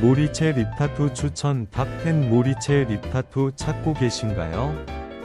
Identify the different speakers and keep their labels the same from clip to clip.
Speaker 1: 모리체 립타투 추천 탑10 모리체 립타투 찾고 계신가요?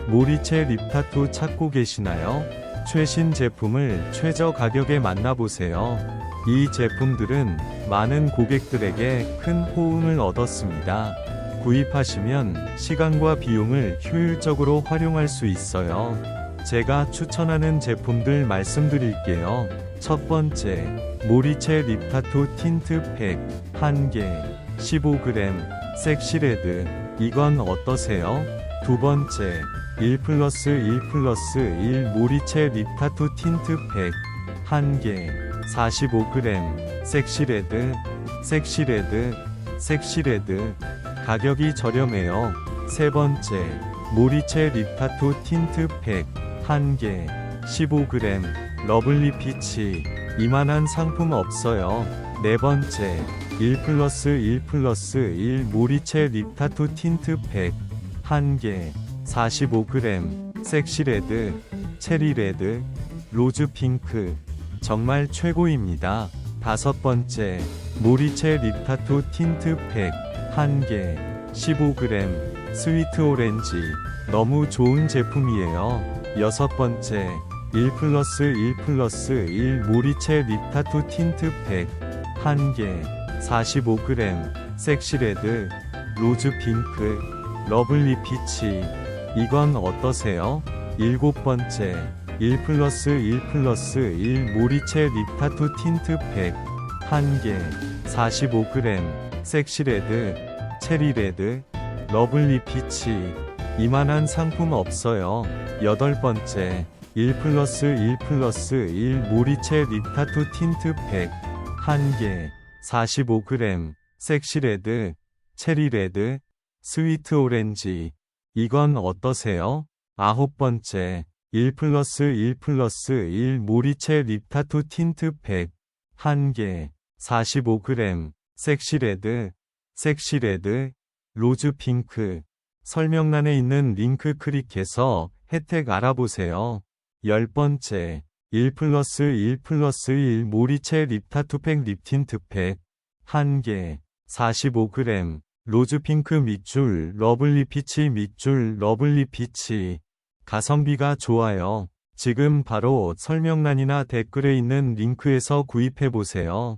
Speaker 1: 모리체 립타투 찾고 계시나요? 최신 제품을 최저 가격에 만나보세요. 이 제품들은 많은 고객들에게 큰 호응을 얻었습니다. 구입하시면 시간과 비용을 효율적으로 활용할 수 있어요. 제가 추천하는 제품들 말씀드릴게요. 첫 번째, 모리체 립타투 틴트 팩 1개 15g 섹시레드 이건 어떠세요? 두 번째, 1 플러스 1 플러스 1 모리체 립타투 틴트 팩 1개 45g 섹시레드 섹시레드 섹시레드 가격이 저렴해요. 세 번째, 모리체 립타투 틴트 팩 1개 15g 러블리 피치 이만한 상품 없어요. 네 번째, 1 플러스 1 플러스 1 모리체 립타투 틴트 팩 1개 45g 섹시레드 체리레드 로즈 핑크 정말 최고입니다. 다섯 번째 모리체 립타투 틴트 팩 1개 15g 스위트 오렌지 너무 좋은 제품이에요. 여섯 번째 1 플러스 1 플러스 1 모리체 립타투 틴트 팩 1개 45g 섹시레드 로즈 핑크 러블리 피치. 이건 어떠세요? 일곱 번째 1 플러스 1 플러스 1 모리체 립타투 틴트 팩 1개 45g 섹시레드 체리레드 러블리 피치. 이만한 상품 없어요. 여덟 번째 1 플러스 1 플러스 1 모리체 립타투 틴트 팩 1개 45g 섹시레드 체리레드 스위트 오렌지 이건 어떠세요? 아홉 번째 1 플러스 1 플러스 1 모리체 립타투 틴트 팩 1개 45g 섹시레드 섹시레드 로즈 핑크 설명란에 있는 링크 클릭해서 혜택 알아보세요. 열 번째 1 플러스 1 플러스 1 모리체 립타투 팩 립틴트 팩 1개 45g 로즈 핑크 밑줄 러블리 피치 밑줄 러블리 피치 가성비가 좋아요. 지금 바로 설명란이나 댓글에 있는 링크에서 구입해보세요.